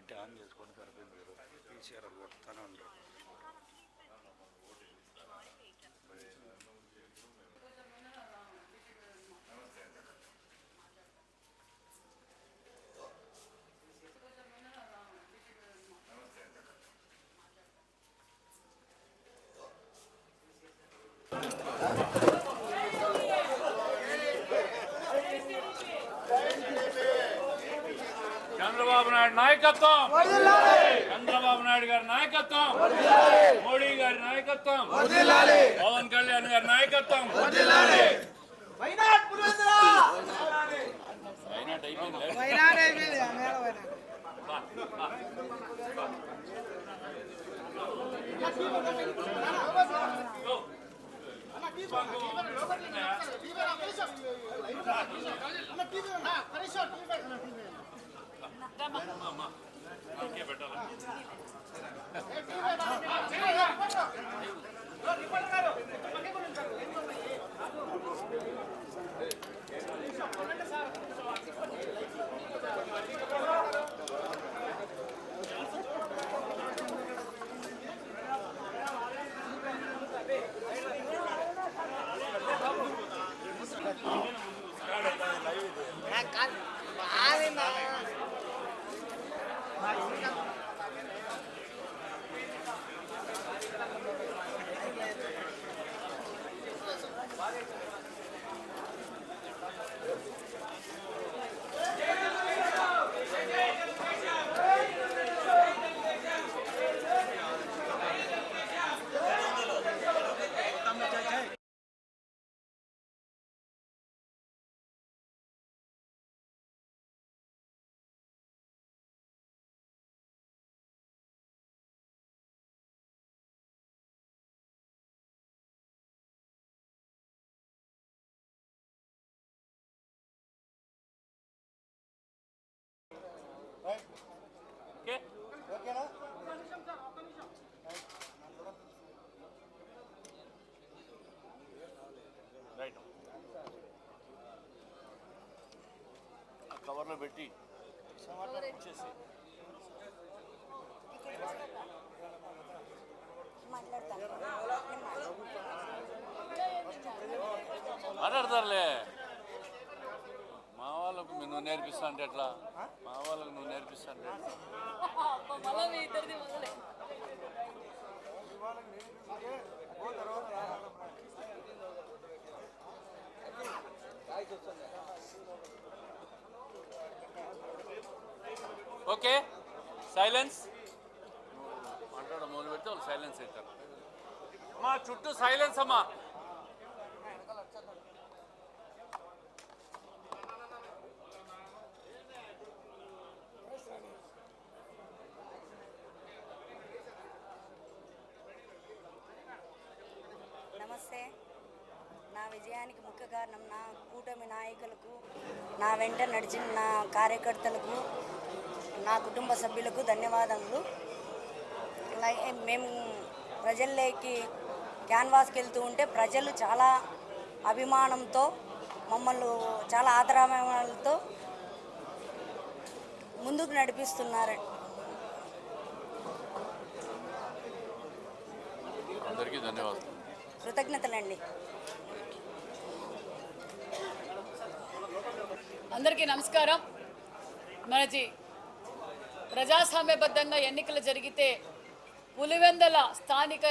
పెట్టి ఆన్ చేసుకొని సరిపోయింది కేసీఆర్ అది కొడతానే ఉండరు చంద్రబాబు నాయుడు నాయకత్వం చంద్రబాబు నాయుడు గారి నాయకత్వం మోడీ గారి నాయకత్వం పవన్ కళ్యాణ్ గారి నాయకత్వం వైనాడ్ పులివెందుల అయినట్టు అయిపోయింది లే. పెట్టాలి? కవర్లో పెట్టి ఇచ్చేసి మాట్లాడతారులే. మా వాళ్ళకు నువ్వు నేర్పిస్తా అంటే ఎట్లా? మా వాళ్ళకు నువ్వు నేర్పిస్తా అంటే ఎట్లా? ఓకే సైలెన్స్ మాట్లాడ మొదలు పెడితే వాళ్ళు సైలెన్స్ అవుతారు. అమ్మా చుట్టూ సైలెన్స్ అమ్మా నమస్తే నా విజయానికి ముఖ్య కారణం నా కూటమి నాయకులకు నా వెంట నడిచిన నా కార్యకర్తలకు నా కుటుంబ సభ్యులకు ధన్యవాదములు. మేము ప్రజల్లోకి క్యాన్వాస్కి వెళ్తూ ఉంటే ప్రజలు చాలా అభిమానంతో మమ్మల్ని చాలా ఆదరాభిమానాలతో ముందుకు నడిపిస్తున్నారు. అందరికీ ధన్యవాదాలు. కృతజ్ఞతలండి. అందరికీ నమస్కారం. మనది ప్రజాస్వామ్యబద్ధంగా ఎన్నికలు జరిగితే పులివెందల స్థానిక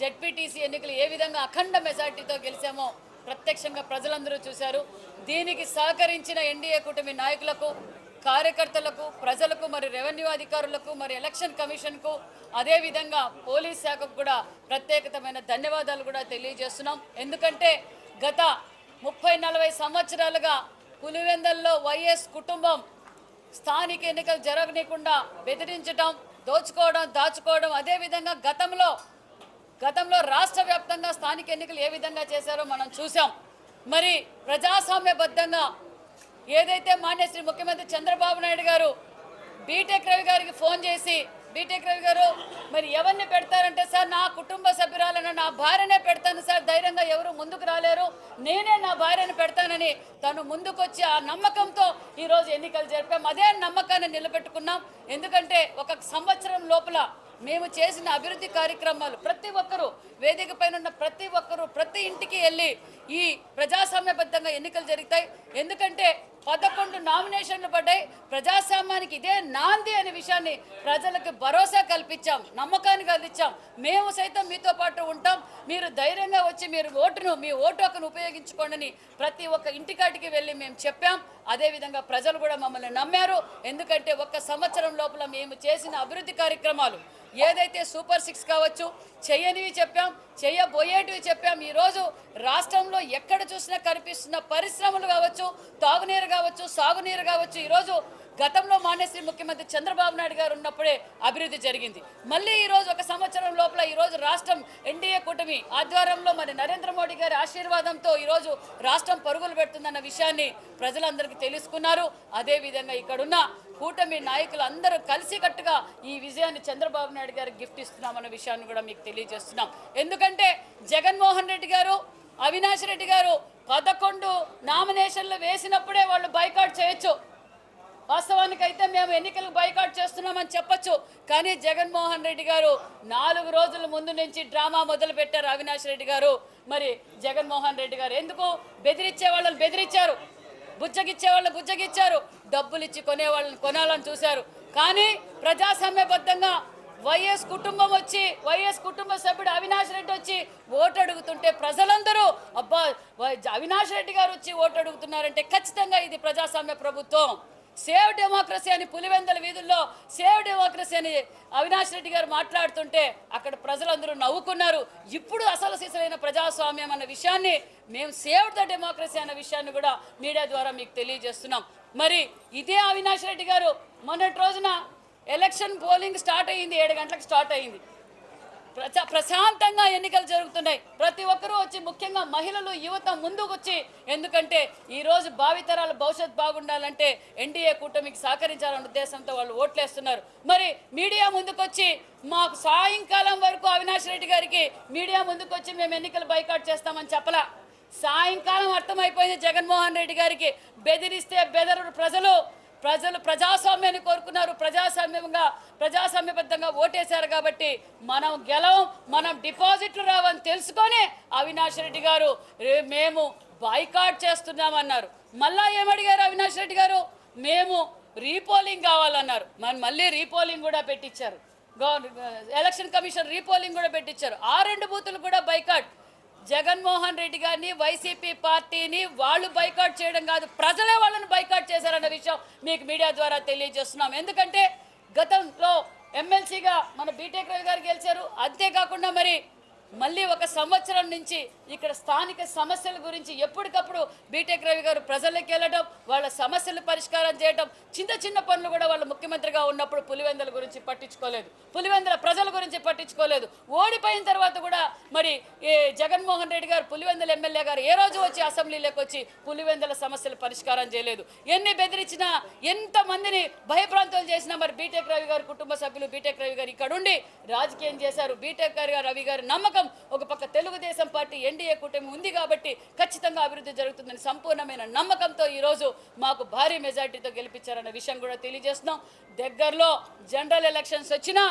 జడ్పీటీసీ ఎన్నికలు ఏ విధంగా అఖండ మెజార్టీతో గెలిచామో ప్రత్యక్షంగా ప్రజలందరూ చూశారు. దీనికి సహకరించిన ఎన్డీఏ కూటమి నాయకులకు కార్యకర్తలకు ప్రజలకు మరి రెవెన్యూ అధికారులకు మరి ఎలక్షన్ కమిషన్కు అదేవిధంగా పోలీస్ శాఖకు కూడా ప్రత్యేకతమైన ధన్యవాదాలు కూడా తెలియజేస్తున్నాం. ఎందుకంటే గత ముప్పై నలభై సంవత్సరాలుగా పులివెందల్లో వైఎస్ కుటుంబం స్థానిక ఎన్నికలు జరగనీయకుండా బెదిరించడం దోచుకోవడం దాచుకోవడం. అదేవిధంగా గతంలో గతంలో రాష్ట్ర వ్యాప్తంగా స్థానిక ఎన్నికలు ఏ విధంగా చేశారో మనం చూసాం మరి ప్రజాస్వామ్యబద్ధంగా ఏదైతే మాన్య శ్రీ ముఖ్యమంత్రి చంద్రబాబు నాయుడు గారు బీటెక్ రవి గారికి ఫోన్ చేసి బీటెక్ రవి గారు మరి ఎవరిని పెడతారంటే సార్ నా కుటుంబ సభ్యురాలను నా భార్యనే పెడతాను సార్ ధైర్యంగా ఎవరు ముందుకు రాలేరు. నేనే నా భార్యను పెడతానని తను ముందుకొచ్చి ఆ నమ్మకంతో ఈరోజు ఎన్నికలు జరిపాం. అదే నమ్మకాన్ని నిలబెట్టుకున్నాం. ఎందుకంటే ఒక సంవత్సరం లోపల మేము చేసిన అభివృద్ధి కార్యక్రమాలు ప్రతి ఒక్కరూ వేదిక పైన ఉన్న ప్రతి ఒక్కరూ ప్రతి ఇంటికి వెళ్ళి ఈ ప్రజాస్వామ్యబద్ధంగా ఎన్నికలు జరుగుతాయి. ఎందుకంటే పదకొండు నామినేషన్లు పడ్డాయి. ప్రజాస్వామ్యానికి ఇదే నాంది అనే విషయాన్ని ప్రజలకు భరోసా కల్పించాం నమ్మకాన్ని కలిగించాం మేము సైతం మీతో పాటు ఉంటాం. మీరు ధైర్యంగా వచ్చి మీరు ఓటును మీ ఓటు హక్కును ఉపయోగించుకోండి ప్రతి ఒక్క ఇంటికాటికి వెళ్ళి మేము చెప్పాం. అదేవిధంగా ప్రజలు కూడా మమ్మల్ని నమ్మారు. ఎందుకంటే ఒక్క సంవత్సరం లోపల మేము చేసిన అభివృద్ధి కార్యక్రమాలు ఏదైతే సూపర్ సిక్స్ కావచ్చు చేయనివి చెప్పాం చేయబోయేటివి చెప్పాం. ఈరోజు రాష్ట్రంలో ఎక్కడ చూసినా కనిపిస్తున్న పరిశ్రమలు కావచ్చు తాగునీరు కావచ్చు సాగునీరు కావచ్చు ఈరోజు గతంలో మానేశ్రీ ముఖ్యమంత్రి చంద్రబాబు నాయుడు గారు ఉన్నప్పుడే అభివృద్ధి జరిగింది. మళ్ళీ ఈరోజు ఒక సంవత్సరం లోపల ఈరోజు రాష్ట్రం ఎన్డీఏ కూటమి ఆధ్వర్యంలో మరి నరేంద్ర మోడీ గారి ఆశీర్వాదంతో ఈ రోజు రాష్ట్రం పరుగులు పెడుతుందన్న విషయాన్ని ప్రజలందరికీ తెలుసుకున్నారు. అదేవిధంగా ఇక్కడున్న కూటమి నాయకులు అందరూ కలిసికట్టుగా ఈ విజయాన్ని చంద్రబాబు నాయుడు గారికి గిఫ్ట్ ఇస్తున్నామన్న విషయాన్ని కూడా మీకు తెలియజేస్తున్నాం. ఎందుకంటే జగన్మోహన్ రెడ్డి గారు అవినాష్ రెడ్డి గారు పదకొండు నామినేషన్లు వేసినప్పుడే వాళ్ళు బైకాట్ చేయొచ్చు. వాస్తవానికి అయితే మేము ఎన్నికలకు బైకాట్ చేస్తున్నామని చెప్పొచ్చు. కానీ జగన్మోహన్ రెడ్డి గారు నాలుగు రోజుల ముందు నుంచి డ్రామా మొదలు పెట్టారు అవినాష్ రెడ్డి గారు. మరి జగన్మోహన్ రెడ్డి గారు ఎందుకు? బెదిరించే వాళ్ళని బెదిరించారు. బుజ్జగిచ్చే వాళ్ళని బుజ్జగిచ్చారు. డబ్బులు ఇచ్చి కొనే వాళ్ళని కొనాలని చూశారు. కానీ ప్రజాస్వామ్యబద్ధంగా వైఎస్ కుటుంబం వచ్చి వైఎస్ కుటుంబ సభ్యుడు అవినాష్ రెడ్డి వచ్చి ఓటు అడుగుతుంటే ప్రజలందరూ అబ్బా అవినాష్ రెడ్డి గారు వచ్చి ఓటు అడుగుతున్నారంటే ఖచ్చితంగా ఇది ప్రజాస్వామ్య ప్రభుత్వం. సేవ్ డెమోక్రసీ అని పులివెందల వీధుల్లో సేవ్ డెమోక్రసీ అని అవినాష్ రెడ్డి గారు మాట్లాడుతుంటే అక్కడ ప్రజలందరూ నవ్వుకున్నారు. ఇప్పుడు అసలు సిసలైన ప్రజాస్వామ్యం అన్న విషయాన్ని మేము సేవ్ ద డెమోక్రసీ అన్న విషయాన్ని కూడా మీడియా ద్వారా మీకు తెలియజేస్తున్నాం. మరి ఇదే అవినాష్ రెడ్డి గారు మొన్నటి రోజున ఎలక్షన్ పోలింగ్ స్టార్ట్ అయ్యింది ఏడు గంటలకు స్టార్ట్ అయ్యింది. ప్రజా ప్రశాంతంగా ఎన్నికలు జరుగుతున్నాయి. ప్రతి ఒక్కరూ వచ్చి ముఖ్యంగా మహిళలు యువత ముందుకు వచ్చి ఎందుకంటే ఈ రోజు భావితరాల భవిష్యత్ బాగుండాలంటే ఎన్డీఏ కూటమికి సహకరించాలన్న ఉద్దేశంతో వాళ్ళు ఓట్లేస్తున్నారు. మరి మీడియా ముందుకొచ్చి మాకు సాయంకాలం వరకు అవినాష్ రెడ్డి గారికి మీడియా ముందుకొచ్చి మేము ఎన్నికలు బైకాట్ చేస్తామని చెప్పలా? సాయంకాలం అర్థమైపోయింది జగన్మోహన్ రెడ్డి గారికి. బెదిరిస్తే బెదరు ప్రజలు ప్రజలు ప్రజాస్వామ్యాన్ని కోరుకున్నారు. ప్రజాస్వామ్యంగా ప్రజాస్వామ్యబద్ధంగా ఓటేశారు కాబట్టి మనం గెలవం మనం డిపాజిట్లు రావని తెలుసుకొని అవినాష్ రెడ్డి గారు మేము బాయ్కాట్ చేస్తున్నామన్నారు. మళ్ళా ఏమడిగారు అవినాష్ రెడ్డి గారు? మేము రీపోలింగ్ కావాలన్నారు. మరి మళ్ళీ రీపోలింగ్ కూడా పెట్టించారు ఎలక్షన్ కమిషన్ రీపోలింగ్ కూడా పెట్టించారు ఆ రెండు బూతులు కూడా బైకాట్. జగన్మోహన్ రెడ్డి గారిని వైసీపీ పార్టీని వాళ్ళు బైకాట్ చేయడం కాదు ప్రజలే వాళ్ళని బైకాట్ చేశారన్న విషయం మీకు మీడియా ద్వారా తెలియజేస్తున్నాం. ఎందుకంటే గతంలో ఎమ్మెల్సీగా మన బీటెక్ రవి గారు గెలిచారు. అంతేకాకుండా మరి మళ్ళీ ఒక సంవత్సరం నుంచి ఇక్కడ స్థానిక సమస్యల గురించి ఎప్పటికప్పుడు బీటెక్ రవి గారు ప్రజలకు వెళ్ళడం వాళ్ళ సమస్యలు పరిష్కారం చేయడం చిన్న చిన్న పనులు కూడా వాళ్ళ ముఖ్యమంత్రిగా ఉన్నప్పుడు పులివెందుల గురించి పట్టించుకోలేదు. పులివెందుల ప్రజల గురించి పట్టించుకోలేదు. ఓడిపోయిన తర్వాత కూడా మరి ఏ జగన్మోహన్ రెడ్డి గారు పులివెందుల ఎమ్మెల్యే గారు ఏ రోజు వచ్చి అసెంబ్లీలోకి వచ్చి పులివెందుల సమస్యలు పరిష్కారం చేయలేదు. ఎన్ని బెదిరించినా ఎంతమందిని భయప్రాంతాలు చేసినా మరి బీటెక్ రవి గారు కుటుంబ సభ్యులు బీటెక్ రవి గారు ఇక్కడ ఉండి రాజకీయం చేశారు. బీటెక్ గారు రవి గారి నమ్మకం ఒక పక్క తెలుగుదేశం పార్టీ ఎన్డీఏ కూటమి ఉంది కాబట్టి ఖచ్చితంగా అభివృద్ధి జరుగుతుందని సంపూర్ణమైన నమ్మకంతో ఈరోజు మాకు భారీ మెజార్టీతో గెలిపించారన్న విషయం కూడా తెలియజేస్తున్నాం. దగ్గరలో జనరల్ ఎలక్షన్స్ వచ్చినా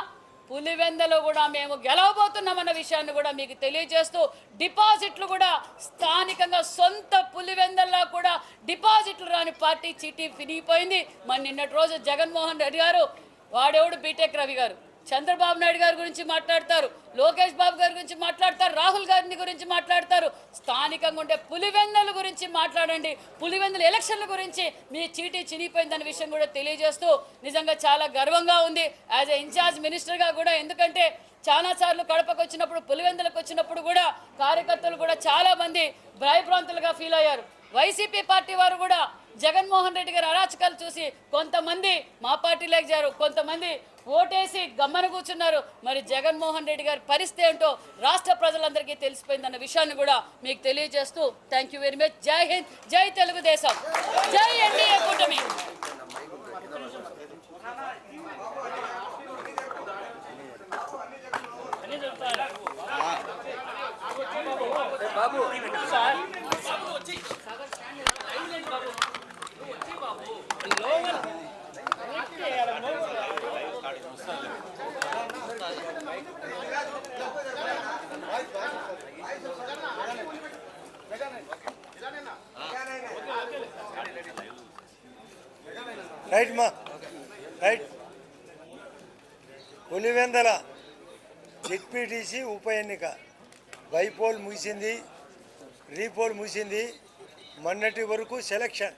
పులివెందలో కూడా మేము గెలవబోతున్నామన్న విషయాన్ని కూడా మీకు తెలియజేస్తూ డిపాజిట్లు కూడా స్థానికంగా సొంత పులివెందల్లో కూడా డిపాజిట్లు రాని పార్టీ చీటీ ఫినిగిపోయింది. మరి నిన్నటి రోజు జగన్మోహన్ రెడ్డి గారు వాడేవుడు? బీటెక్ రవి గారు. చంద్రబాబు నాయుడు గారి గురించి మాట్లాడతారు లోకేష్ బాబు గారి గురించి మాట్లాడతారు రాహుల్ గాంధీ గురించి మాట్లాడతారు. స్థానికంగా ఉండే పులివెందుల గురించి మాట్లాడండి. పులివెందుల ఎలక్షన్ల గురించి మీ చీటీ చినిగిపోయిందన్న విషయం కూడా తెలియజేస్తూ నిజంగా చాలా గర్వంగా ఉంది. యాజ్ ఎ ఇన్ఛార్జ్ మినిస్టర్గా కూడా ఎందుకంటే చాలా సార్లు కడపకు వచ్చినప్పుడు పులివెందులకు వచ్చినప్పుడు కూడా కార్యకర్తలు కూడా చాలామంది భయభ్రాంతులుగా ఫీల్ అయ్యారు. వైసీపీ పార్టీ వారు కూడా జగన్మోహన్ రెడ్డి గారి అరాచకాలు చూసి కొంతమంది మా పార్టీలోకి జారు కొంతమంది ఓటేసి గమ్మన కూర్చున్నారు. మరి జగన్మోహన్ రెడ్డి గారి పరిస్థితి ఏంటో రాష్ట్ర ప్రజలందరికీ తెలిసిపోయిందన్న విషయాన్ని కూడా మీకు తెలియజేస్తూ థ్యాంక్ యూ వెరీ మచ్ జై హింద్ జై తెలుగుదేశం. జై ఎన్డీఏ కూటమి. పులివెందల జెడ్పీటీసీ ఉప ఎన్నిక. బైపోల్ ముగిసింది రీపోల్ ముగిసింది. మొన్నటి వరకు selection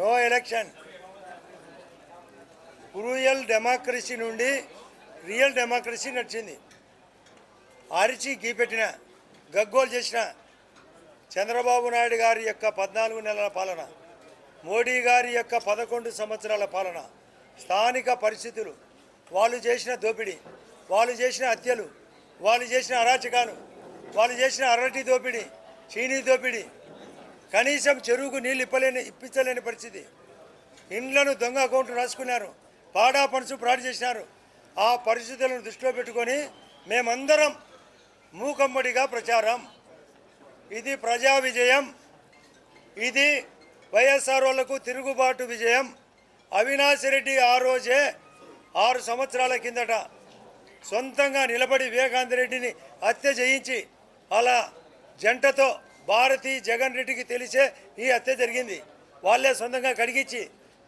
no election. Cruel democracy నుండి రియల్ డెమోక్రసీ నడిచింది. అరిచి గీపెట్టిన గగ్గోలు చేసిన చంద్రబాబు నాయుడు గారి యొక్క పద్నాలుగు నెలల పాలన మోడీ గారి యొక్క పదకొండు సంవత్సరాల పాలన స్థానిక పరిస్థితులు వాళ్ళు చేసిన దోపిడీ వాళ్ళు చేసిన హత్యలు వాళ్ళు చేసిన అరాచకాలు వాళ్ళు చేసిన అరటి దోపిడీ చీనీ దోపిడీ కనీసం చెరువుకు నీళ్ళు ఇప్పలేని ఇప్పించలేని పరిస్థితి. ఇండ్లను దొంగ అకౌంట్లు రాసుకున్నారు పాడా పనుసు ప్రాడి చేసినారు. ఆ పరిస్థితులను దృష్టిలో పెట్టుకొని మేమందరం మూకమ్మడిగా ప్రచారం. ఇది ప్రజా విజయం. ఇది వైఎస్ఆర్ వాళ్ళకు తిరుగుబాటు విజయం. అవినాష్ రెడ్డి ఆ రోజే ఆరు సంవత్సరాల కిందట సొంతంగా నిలబడి వివేకానంద రెడ్డిని హత్య చేయించి అలా జంటతో భారతి జగన్ రెడ్డికి తెలిసే ఈ హత్య జరిగింది. వాళ్ళే సొంతంగా కడిగించి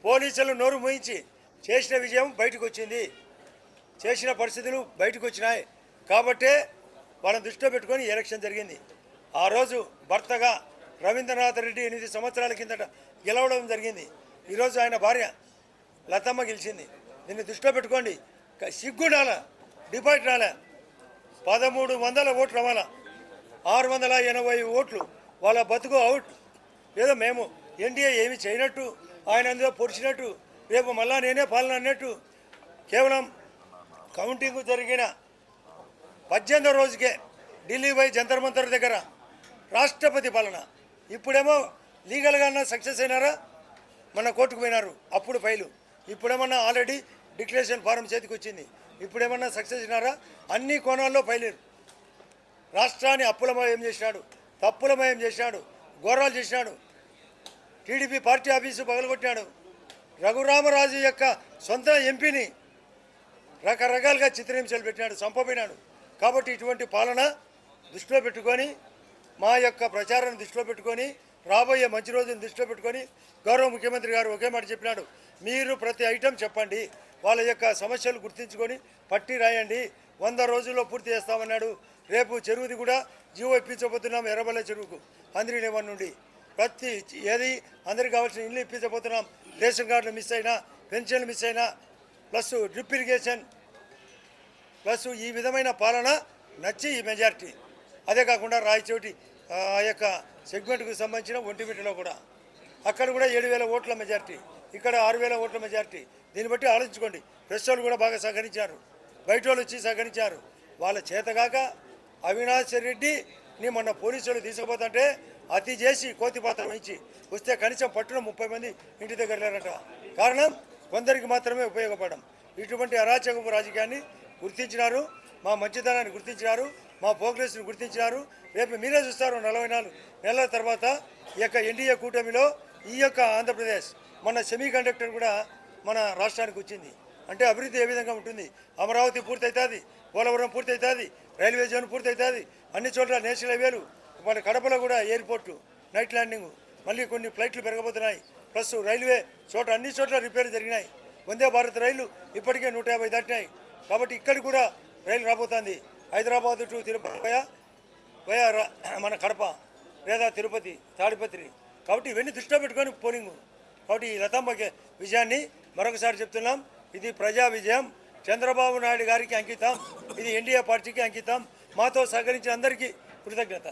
పోలీసులు నోరు మూయించి చేసిన విజయం బయటకు వచ్చింది చేసిన పరిస్థితులు బయటకు వచ్చినాయి కాబట్టే వాళ్ళని దృష్టిలో పెట్టుకొని ఎలక్షన్ జరిగింది. ఆ రోజు భర్తగా రవీంద్రనాథ్ రెడ్డి ఎనిమిది సంవత్సరాల కిందట గెలవడం జరిగింది. ఈరోజు ఆయన భార్య లతమ్మ గెలిచింది. దీన్ని దృష్టిలో పెట్టుకోండి. సిగ్గు రాలే డిపాజిట్ రాలే. పదమూడు వందల ఓట్లు రవాణా ఆరు వందల ఎనభై ఓట్లు వాళ్ళ బతుకు అవుట్. ఏదో మేము ఎన్డీఏ ఏమి చేయనట్టు ఆయన అందులో పొడిచినట్టు రేపు మళ్ళా నేనే పాలన అన్నట్టు కేవలం కౌంటింగ్ జరిగిన పద్దెనిమిదో రోజుకే ఢిల్లీ పోయి జంతర్ మంతర్ దగ్గర రాష్ట్రపతి పాలన. ఇప్పుడేమో లీగల్గా సక్సెస్ అయినారా? మన కోర్టుకు పోయినారు అప్పుడు ఫైలు. ఇప్పుడేమన్నా ఆల్రెడీ డిక్లరేషన్ ఫారం చేతికి వచ్చింది. ఇప్పుడేమన్నా సక్సెస్ అయినారా అన్ని కోణాల్లో ఫైలేరు రాష్ట్రాన్ని అప్పులమయం చేసినాడు. తప్పులమయం చేసినాడు. ఘోరాలు చేసినాడు. టీడీపీ పార్టీ ఆఫీసు పగలగొట్టినాడు. రఘురామరాజు యొక్క సొంత ఎంపీని రకరకాలుగా చిత్రహింసలు పెట్టినాడు చంపబోయినాడు. కాబట్టి ఇటువంటి పాలన దృష్టిలో పెట్టుకొని మా యొక్క ప్రచారాన్ని దృష్టిలో పెట్టుకొని రాబోయే మంచి రోజును దృష్టిలో పెట్టుకొని గౌరవ ముఖ్యమంత్రి గారు ఒకే మాట చెప్పినాడు. మీరు ప్రతి ఐటెం చెప్పండి. వాళ్ళ యొక్క సమస్యలు గుర్తించుకొని పట్టి రాయండి. వంద రోజుల్లో పూర్తి చేస్తామన్నాడు. రేపు చెరువుది కూడా జీవో ఇప్పించబోతున్నాం ఎర్రబల్ల చెరువుకు అందరి లెవెన్ నుండి. ప్రతి ఏది అందరికి కావాల్సిన ఇల్లు ఇప్పించబోతున్నాం. రేషన్ కార్డులు మిస్ అయినా పెన్షన్లు మిస్ అయినా ప్లస్ డ్రిప్ ఇరిగేషన్ ప్లస్ ఈ విధమైన పాలన నచ్చి ఈ మెజారిటీ. అదే కాకుండా రాయచోటి ఆ యొక్క సెగ్మెంట్కు సంబంధించిన ఒంటిమిటిలో కూడా. అక్కడ కూడా ఏడు వేల ఓట్ల మెజారిటీ. ఇక్కడ ఆరు వేల ఓట్ల మెజారిటీ. దీన్ని బట్టి ఆలోచించుకోండి. ప్రెస్ వాళ్ళు కూడా బాగా సహకరించారు. బయట వాళ్ళు వచ్చి సహకరించారు. వాళ్ళ చేతగాక అవినాష్ రెడ్డిని మొన్న పోలీసులు తీసుకుపోతుంటే అతి చేసి కోతి పాత్ర వహించి వస్తే కనీసం పట్టున ముప్పై మంది ఇంటి దగ్గర లేరట. కారణం కొందరికి మాత్రమే ఉపయోగపడడం. ఇటువంటి అరాచకపు రాజకీయాన్ని గుర్తించినారు. మా మంచితనాన్ని గుర్తించినారు. మా ప్రోగ్రెస్ని గుర్తించినారు. రేపు మీరే చూస్తారు నలభై నాలుగు నెలల తర్వాత ఈ యొక్క ఎన్డీఏ కూటమిలో ఈ యొక్క ఆంధ్రప్రదేశ్. మన సెమీ కండక్టర్ కూడా మన రాష్ట్రానికి వచ్చింది. అంటే అభివృద్ధి ఏ విధంగా ఉంటుంది? అమరావతి పూర్తి అవుతుంది పోలవరం పూర్తి అవుతుంది రైల్వే జోన్ పూర్తి అవుతుంది అన్ని చోట్ల నేషనల్ హైవేలు మన కడపలో కూడా ఎయిర్పోర్టు నైట్ ల్యాండింగ్ మళ్ళీ కొన్ని ఫ్లైట్లు పెరగబోతున్నాయి. ప్లస్ రైల్వే చోట అన్ని చోట్ల రిపేర్ జరిగినాయి. వందే భారత్ రైలు ఇప్పటికే నూట యాభై దాటినాయి. కాబట్టి ఇక్కడ కూడా రైలు రాబోతుంది. హైదరాబాద్ టు తిరుపతి పోయా పోయా రా- మన కడప లేదా తిరుపతి తాడిపత్రి. కాబట్టి ఇవన్నీ దృష్టిలో పెట్టుకొని పోలింగ్. కాబట్టి ఈ లతమ్మ విజయాన్ని మరొకసారి చెప్తున్నాం. ఇది ప్రజా విజయం. చంద్రబాబు నాయుడు గారికి అంకితం. ఇది ఎన్డీఏ పార్టీకి అంకితం. మాతో సహకరించిన అందరికీ కృతజ్ఞత.